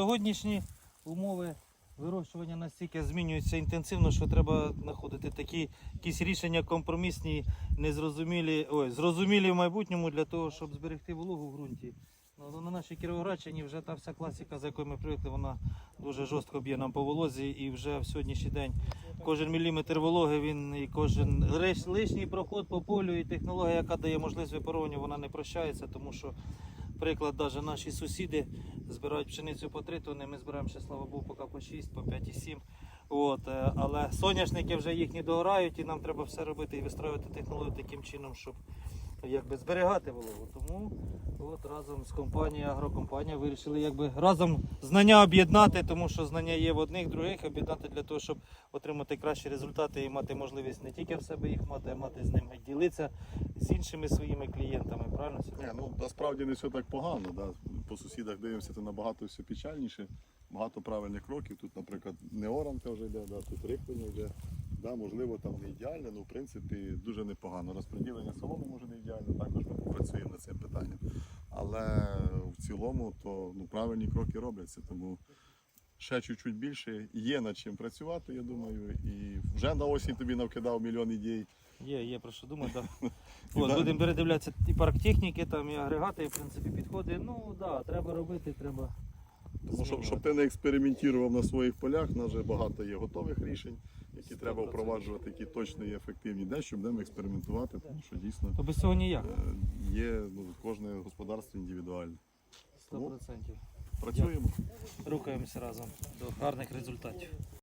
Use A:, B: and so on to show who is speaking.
A: Сьогоднішні умови вирощування настільки змінюються інтенсивно, що треба знаходити такі якісь рішення компромісні, незрозумілі, ой, зрозумілі в майбутньому для того, щоб зберегти вологу в ґрунті. Ну, на нашій Кіровоградщині вже та вся класика, за якою ми привикли, вона дуже жорстко б'є нам по волозі, і вже в сьогоднішній день кожен міліметр вологи, він і кожен лишній проход по полю, і технологія, яка дає можливість випаровування, вона не прощається, тому що, приклад, навіть наші сусіди збирають пшеницю по 3 тонни, ми збираємо ще, слава Богу, поки по 6, по 5,7. От, е, але соняшники вже їхні догорають, і нам треба все робити і вистроювати технологію таким чином, щоб якби зберігати вологу. Тому от разом з компанією, агрокомпанія вирішили якби разом знання об'єднати, тому що знання є в одних, других, об'єднати для того, щоб отримати кращі результати і мати можливість не тільки в себе їх мати, а мати з ними ділитися з іншими своїми клієнтами. Правильно? Сергій?
B: Ну насправді не все так погано. Да. По сусідах дивимося, це набагато все печальніше. Багато правильних кроків. Тут, наприклад, не оранка вже йде, да, тут рихлення йде. Да, можливо, там не ідеально, але в принципі дуже непогано. Розподілення соломи може не ідеально, також ми попрацюємо над цим питанням. Але в цілому то ну, правильні кроки робляться. Тому ще чуть-чуть більше є над чим працювати, я думаю. І вже на осінь тобі навкидав мільйон ідей.
A: Є, є про що думати. Да. От, будемо передивлятися і парк техніки, там і агрегати, і в принципі підходи. Ну так, да, треба робити, треба.
B: Тому що, щоб ти не експериментував на своїх полях, у нас вже багато є готових рішень, які треба
A: 100%.
B: впроваджувати, які точно є ефективні. де щоб будемо експериментувати, тому що дійсно
A: То без цього ніяк.
B: е, є ну, кожне господарство індивідуальне.
A: 100%.
B: Працюємо.
A: Рухаємося разом до гарних результатів.